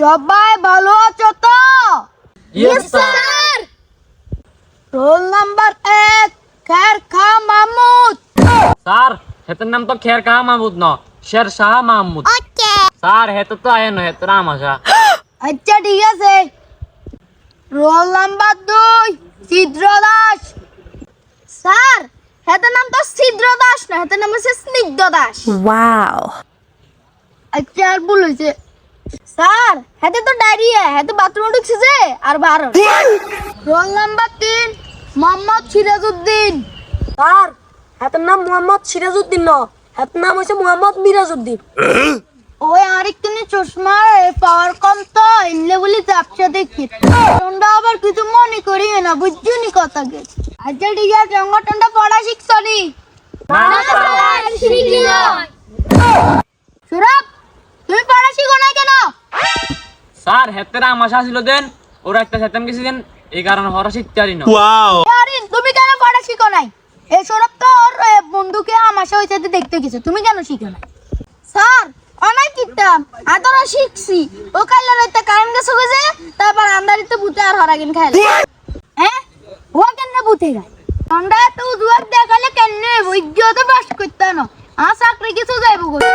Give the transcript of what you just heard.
সবাই ভালো আছো তো? Yes, sir. রোল নাম্বার এক খের খা মাহমুদ স্যার হেতের নাম তো খের কাহা মাহমুদ ন শের শাহ মাহমুদ স্যার হেতে তো আয় ন নাম আসা। আচ্ছা ঠিক আছে। রোল নাম্বার দুই ছিদ্র দাস। স্যার হেতার নাম তো ছিদ্র দাস না হেতার নাম হচ্ছে স্নিগ্ধ দাস। Wow. আচ্ছা আর ভুল হয়েছে। স্যার হাতে তো ডায়রিয়া হাতে বাথরুমে ঢুকছে যে আর বারো রোল নাম্বার তিন মোহাম্মদ সিরাজউদ্দিন। স্যার হাতের নাম মোহাম্মদ সিরাজউদ্দিন ন হাতের নাম হচ্ছে মোহাম্মদ মিরাজউদ্দিন। ওই আরেকটুনি চশমা পাওয়ার কম তো এমলে বলি চাপসা দেখি। তোমরা আবার কিছু মনে করি না বুঝছুনি কথা গে আচ্ছা ঠিক আছে সংগঠনটা পড়া শিখছনি সুরভ তুমি পড়া শিখো না কেন স্যার হেতের আসা ছিল দেন ওরা একটা সেতাম গেছি দেন এই কারণে হরা শিখতে পারি না আরিন তুমি কেন পড়া শিখো নাই? এই সৌরভ তো ওর এ, বন্ধুকে আমার সাথে দেখতে গেছে তুমি কেন শিখো নাই? স্যার অনেক কিতাম আদরা শিখছি। ও কাইলা রাইতে কারেন্ট গেছে গেছে তারপর আন্দারিতে ভূতে আর হরাগিন খাইলে হ্যাঁ? ও কেন ভূতে গায় ঠান্ডা তো দুয়ার দেখালে কেন বৈজ্ঞতে বাস করতে না। আর চাকরি কিছু যাইব তো